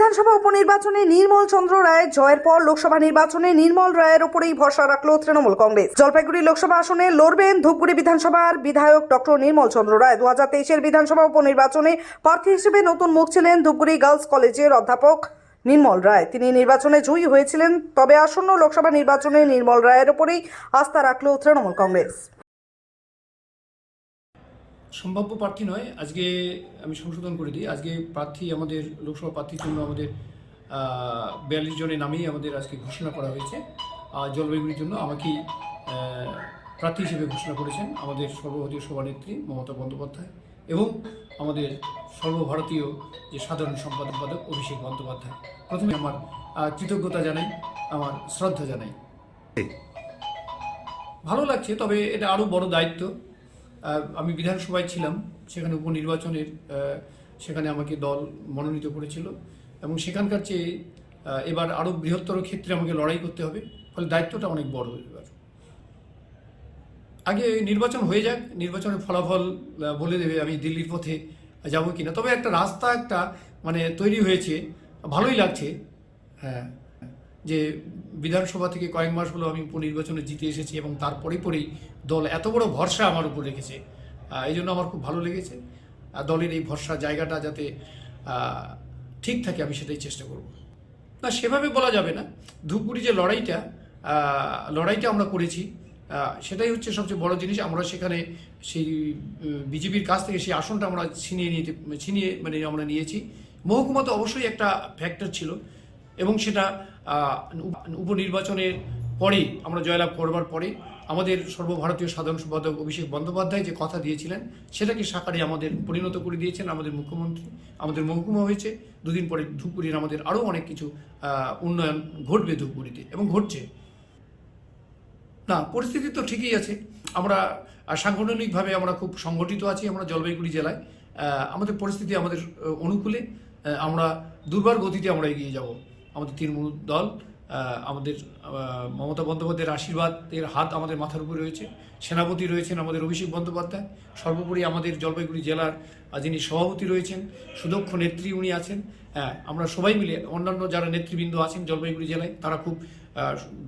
বিধানসভা উপনির্বাচনে নির্মল চন্দ্র রায়, জয়ের পর লোকসভা নির্বাচনে নির্মল রায়ের ওপরেই ভরসা রাখল তৃণমূল কংগ্রেস। জলপাইগুড়ি লোকসভা আসনে লড়বেন ধূপগুড়ি বিধানসভার বিধায়ক ডক্টর নির্মল চন্দ্র রায়। দু হাজার তেইশের বিধানসভা উপনির্বাচনে প্রার্থী হিসেবে নতুন মুখ ছিলেন ধূপগুড়ি গার্লস কলেজের অধ্যাপক নির্মল রায়। তিনি নির্বাচনে জয়ী হয়েছিলেন, তবে আসন্ন লোকসভা নির্বাচনে নির্মল রায়ের ওপরেই আস্থা রাখল তৃণমূল কংগ্রেস। সম্ভাব্য প্রার্থী নয়। আজকে আমি সংশোধন করে দিই। আজকে প্রার্থী আমাদের লোকসভা প্রার্থীর জন্য আমাদের বিয়াল্লিশ জনের নামেই আমাদের আজকে ঘোষণা করা হয়েছে। আর জলপাইগুড়ির জন্য আমাকেই প্রার্থী হিসেবে ঘোষণা করেছেন আমাদের সর্বভারতীয় সভানেত্রী মমতা বন্দ্যোপাধ্যায় এবং আমাদের সর্বভারতীয় যে সাধারণ সম্পাদক পদক, অভিষেক বন্দ্যোপাধ্যায়। প্রথমে আমার কৃতজ্ঞতা জানাই, আমার শ্রদ্ধা জানাই। ভালো লাগছে, তবে এটা আরও বড় দায়িত্ব। আমি বিধানসভায় ছিলাম, সেখানে উপনির্বাচনের সেখানে আমাকে দল মনোনীত করেছিল এবং সেখানকার চেয়ে এবার আরও বৃহত্তর ক্ষেত্রে আমাকে লড়াই করতে হবে, ফলে দায়িত্বটা অনেক বড় এবার। আগে নির্বাচন হয়ে যাক, নির্বাচনের ফলাফল বলে দেবে আমি দিল্লির পথে যাব কিনা। তবে একটা রাস্তা, একটা মানে তৈরি হয়েছে, ভালোই লাগছে হ্যাঁ। যে বিধানসভা থেকে কয়েক মাস হলো আমি উপনির্বাচনে জিতে এসেছি এবং তারপরে পরেই দল এত বড় ভরসা আমার উপর রেখেছে। এই জন্য আমার খুব ভালো লেগেছে। আর দলের এই ভরসা জায়গাটা যাতে ঠিক থাকে, আমি সেটাই চেষ্টা করব। না, সেভাবে বলা যাবে না। ধূপগুড়ি যে লড়াইটা লড়াইটা আমরা করেছি সেটাই হচ্ছে সবচেয়ে বড় জিনিস। আমরা সেখানে সেই বিজেপির কাছ থেকে সেই আসনটা আমরা ছিনিয়ে নিতে, ছিনিয়ে মানে আমরা নিয়েছি। মহকুমা তো অবশ্যই একটা ফ্যাক্টর ছিল। এবং সেটা উপনির্বাচনের পরে আমরা জয়লাভ করবার পরে আমাদের সর্বভারতীয় সাধারণ সম্পাদক অভিষেক বন্দ্যোপাধ্যায় যে কথা দিয়েছিলেন, সেটাকে সাকারে আমাদের পরিণত করে দিয়েছেন আমাদের মুখ্যমন্ত্রী। আমাদের মহকুমা হয়েছে, দুদিন পরে ধূপগুড়ির আমাদের আরও অনেক কিছু উন্নয়ন ঘটবে ধূপগুড়িতে, এবং ঘটছে। না, পরিস্থিতি তো ঠিকই আছে। আমরা সাংগঠনিকভাবে আমরা খুব সংগঠিত আছি, আমরা জলপাইগুড়ি জেলায়। আমাদের পরিস্থিতি আমাদের অনুকূলে। আমরা দুর্বার গতিতে আমরা এগিয়ে যাব। আমাদের তৃণমূল দল আমাদের মমতা বন্দ্যোপাধ্যায়ের আশীর্বাদের হাত আমাদের মাথার উপরে রয়েছে। সেনাপতি রয়েছেন আমাদের অভিষেক বন্দ্যোপাধ্যায়। সর্বোপরি আমাদের জলপাইগুড়ি জেলার যিনি সভাপতি রয়েছেন, সুদক্ষ নেত্রী উনি আছেন। হ্যাঁ আমরা সবাই মিলে অন্যান্য যারা নেতৃবৃন্দ আছেন জলপাইগুড়ি জেলায়, তারা খুব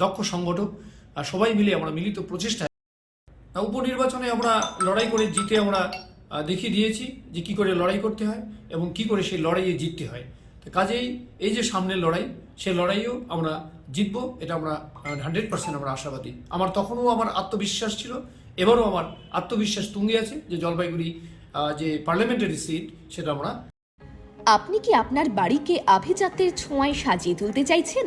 দক্ষ সংগঠক। সবাই মিলে আমরা মিলিত প্রচেষ্টায় উপনির্বাচনে আমরা লড়াই করে জিতে আমরা দেখিয়ে দিয়েছি যে কি করে লড়াই করতে হয় এবং কি করে সেই লড়াইয়ে জিততে হয়। কাজেই এই যে সামনের লড়াই সে লড়াইও আমরা জিতবো, এটা আমরা হান্ড্রেড পার্সেন্ট আমরা আশাবাদী। আমার তখনও আমার আত্মবিশ্বাস ছিল, এবারও আমার আত্মবিশ্বাস তুঙ্গে আছে যে জলপাইগুড়ি যে পার্লামেন্টারি সিট, সেটা আমরা আপনি কি আপনার বাড়িকে আভিজাত্যের ছোঁয়ায় সাজিয়ে তুলতে চাইছেন?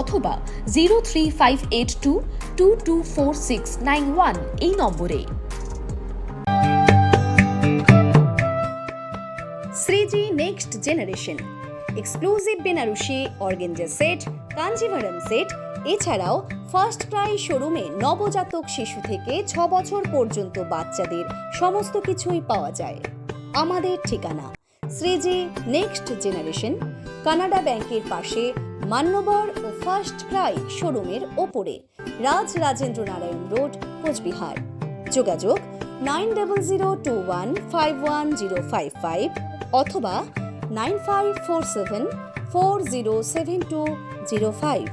অথবা জিরো এই নম্বরে। Shreeji next generation, exclusive Banarasi organza set Kanjivaram set, এছাড়াও ফার্স্ট ক্রাই শোরুমে নবজাতক শিশু থেকে ছ বছর পর্যন্ত বাচ্চাদের সমস্ত কিছুই পাওয়া যায়। আমাদের ঠিকানা, শ্রীজি নেক্সট জেনারেশন, কানাডা ব্যাংকের পাশে মান্যবর ও ফার্স্ট ক্রাই শোরুমের ওপরে, রাজ রাজেন্দ্র নারায়ণ রোড, কোচবিহার। যোগাযোগ nine double zero two one five one zero five five অথবা nine five four seven four zero seven two zero five.